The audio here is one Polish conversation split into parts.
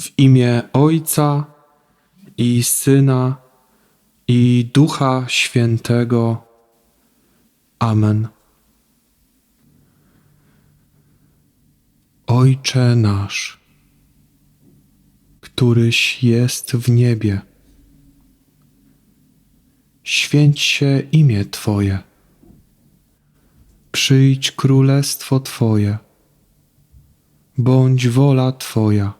W imię Ojca i Syna i Ducha Świętego. Amen. Ojcze nasz, któryś jest w niebie, święć się imię Twoje. Przyjdź królestwo Twoje, bądź wola Twoja,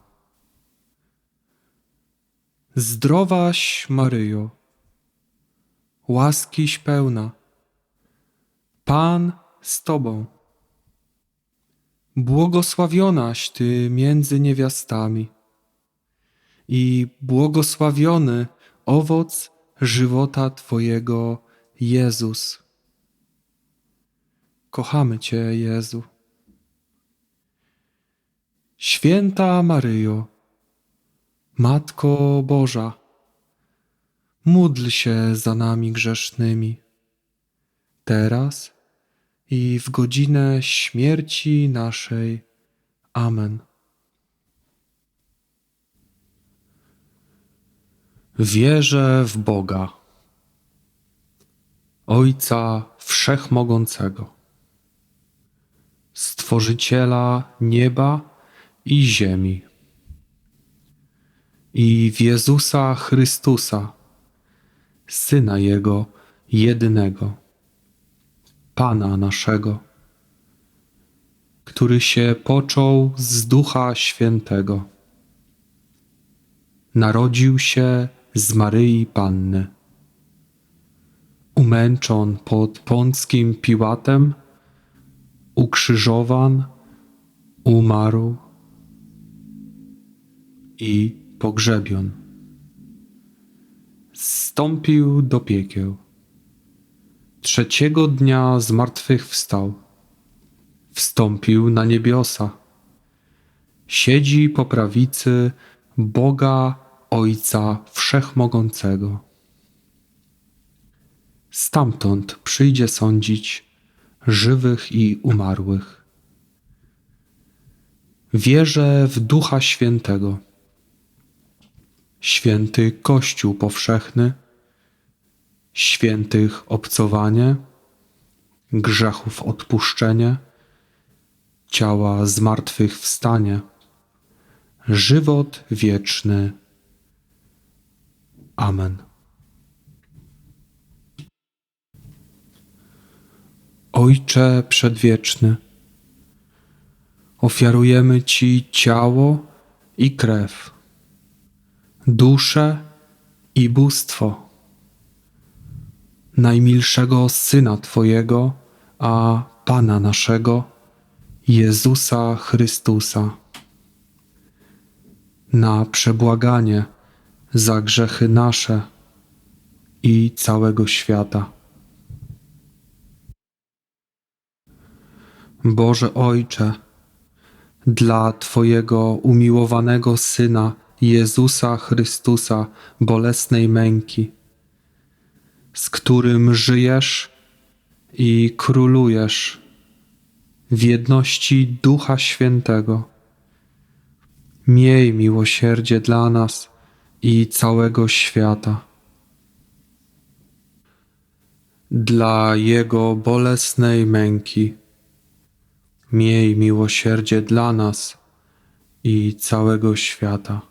Zdrowaś Maryjo, łaskiś pełna, Pan z Tobą. Błogosławionaś Ty między niewiastami i błogosławiony owoc żywota Twojego, Jezus. Kochamy Cię, Jezu. Święta Maryjo, Matko Boża, módl się za nami grzesznymi, teraz i w godzinę śmierci naszej. Amen. Wierzę w Boga, Ojca Wszechmogącego, Stworzyciela nieba i ziemi, i w Jezusa Chrystusa, Syna Jego jedynego, Pana naszego, który się począł z Ducha Świętego. Narodził się z Maryi Panny. Umęczon pod Pąckim Piłatem, ukrzyżowan, umarł i pogrzebion. Zstąpił do piekieł. Trzeciego dnia zmartwychwstał. Wstąpił na niebiosa. Siedzi po prawicy Boga Ojca Wszechmogącego. Stamtąd przyjdzie sądzić żywych i umarłych. Wierzę w Ducha Świętego, święty Kościół powszechny, świętych obcowanie, grzechów odpuszczenie, ciała zmartwychwstanie, żywot wieczny. Amen. Ojcze Przedwieczny, ofiarujemy Ci ciało i krew, duszę i bóstwo najmilszego Syna Twojego, a Pana naszego, Jezusa Chrystusa, na przebłaganie za grzechy nasze i całego świata. Boże Ojcze, dla Twojego umiłowanego Syna Jezusa Chrystusa bolesnej męki, z którym żyjesz i królujesz w jedności Ducha Świętego. Miej miłosierdzie dla nas i całego świata. Dla Jego bolesnej męki. Miej miłosierdzie dla nas i całego świata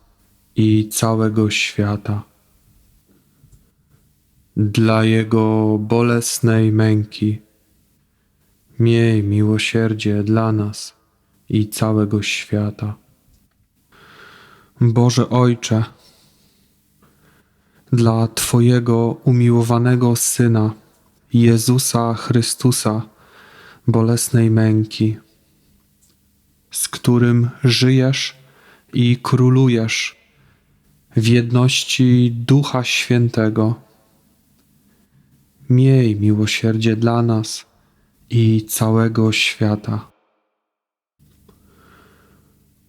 i całego świata. Dla Jego bolesnej męki. Miej miłosierdzie dla nas i całego świata. Boże Ojcze, dla Twojego umiłowanego Syna, Jezusa Chrystusa, bolesnej męki, z którym żyjesz i królujesz w jedności Ducha Świętego. Miej miłosierdzie dla nas i całego świata.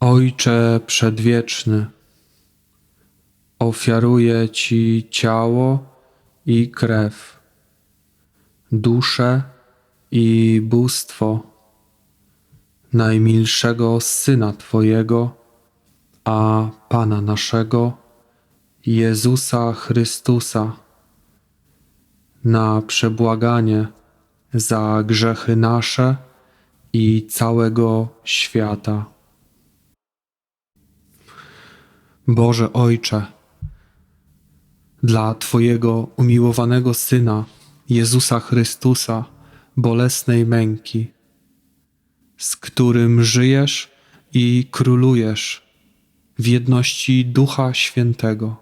Ojcze Przedwieczny, ofiaruję Ci ciało i krew, duszę i bóstwo najmilszego Syna Twojego, a Pana naszego, Jezusa Chrystusa, na przebłaganie za grzechy nasze i całego świata. Boże Ojcze, dla Twojego umiłowanego Syna, Jezusa Chrystusa, bolesnej męki, z którym żyjesz i królujesz w jedności Ducha Świętego.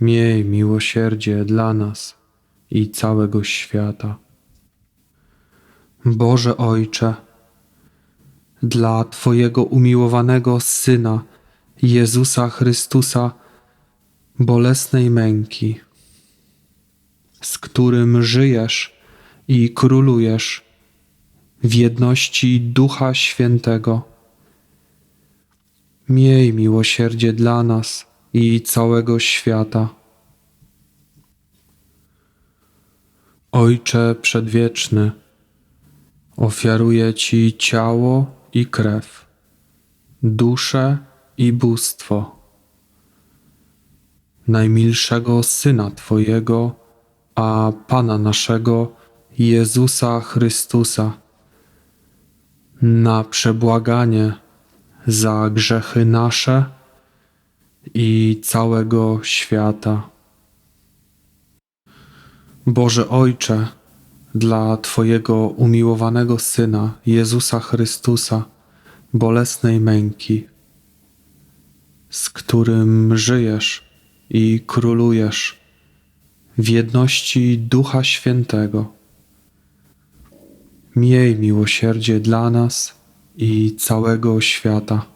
Miej miłosierdzie dla nas i całego świata. Boże Ojcze, dla Twojego umiłowanego Syna, Jezusa Chrystusa, bolesnej męki, z którym żyjesz i królujesz w jedności Ducha Świętego. Miej miłosierdzie dla nas i całego świata. Ojcze Przedwieczny, ofiaruję Ci ciało i krew, duszę i bóstwo najmilszego Syna Twojego, a Pana naszego, Jezusa Chrystusa, na przebłaganie za grzechy nasze i całego świata. Boże Ojcze, dla Twojego umiłowanego Syna, Jezusa Chrystusa, bolesnej męki, z którym żyjesz i królujesz w jedności Ducha Świętego. miej miłosierdzie dla nas i całego świata.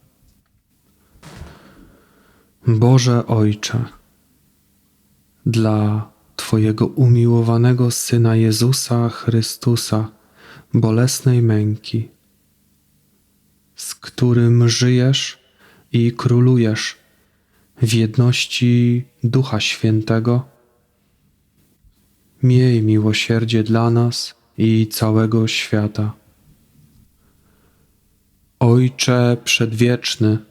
Boże Ojcze, dla Twojego umiłowanego Syna Jezusa Chrystusa, bolesnej męki, z którym żyjesz i królujesz w jedności Ducha Świętego, miej miłosierdzie dla nas i całego świata. Ojcze Przedwieczny,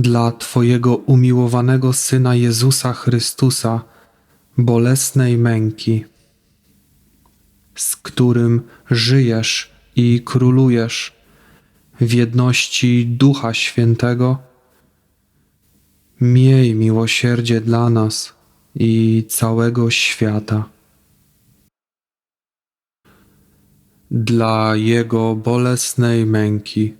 dla Twojego umiłowanego Syna Jezusa Chrystusa, bolesnej męki, z którym żyjesz i królujesz w jedności Ducha Świętego, miej miłosierdzie dla nas i całego świata. Dla Jego bolesnej męki,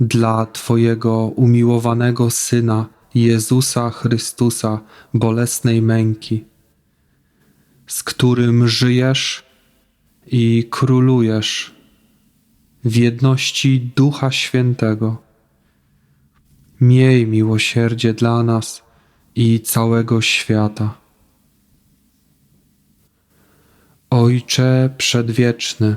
dla Twojego umiłowanego Syna Jezusa Chrystusa bolesnej męki, z którym żyjesz i królujesz w jedności Ducha Świętego. Miej miłosierdzie dla nas i całego świata. Ojcze Przedwieczny,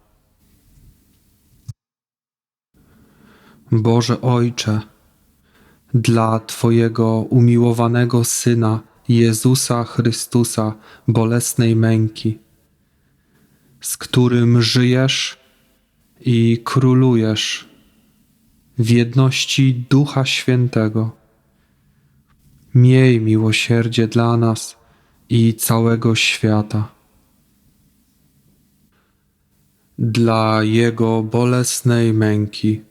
Boże Ojcze, dla Twojego umiłowanego Syna Jezusa Chrystusa bolesnej męki, z którym żyjesz i królujesz w jedności Ducha Świętego. Miej miłosierdzie dla nas i całego świata. Dla Jego bolesnej męki.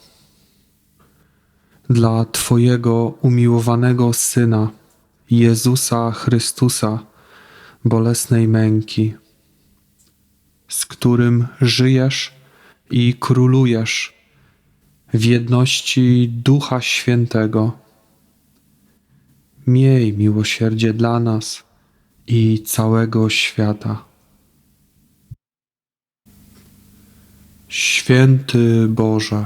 dla Twojego umiłowanego Syna, Jezusa Chrystusa, bolesnej męki, z którym żyjesz i królujesz w jedności Ducha Świętego. Miej miłosierdzie dla nas i całego świata. Święty Boże,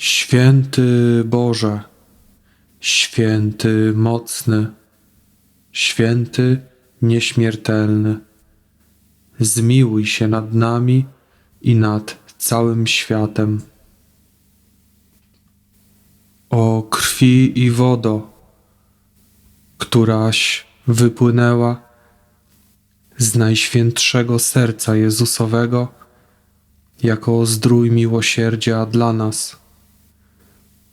Święty Boże, święty mocny, święty nieśmiertelny, zmiłuj się nad nami i nad całym światem. O krwi i wodo, któraś wypłynęła z najświętszego serca Jezusowego jako zdrój miłosierdzia dla nas.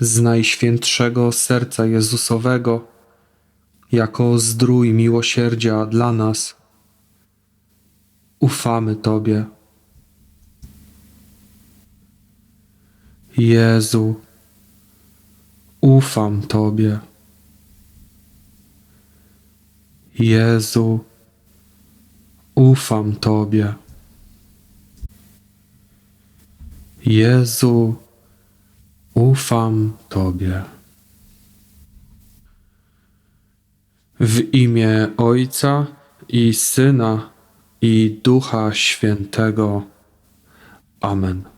z najświętszego serca Jezusowego jako zdrój miłosierdzia dla nas. Ufamy Tobie. Jezu, ufam Tobie. Jezu, ufam Tobie. Jezu, ufam Tobie. W imię Ojca i Syna i Ducha Świętego. Amen.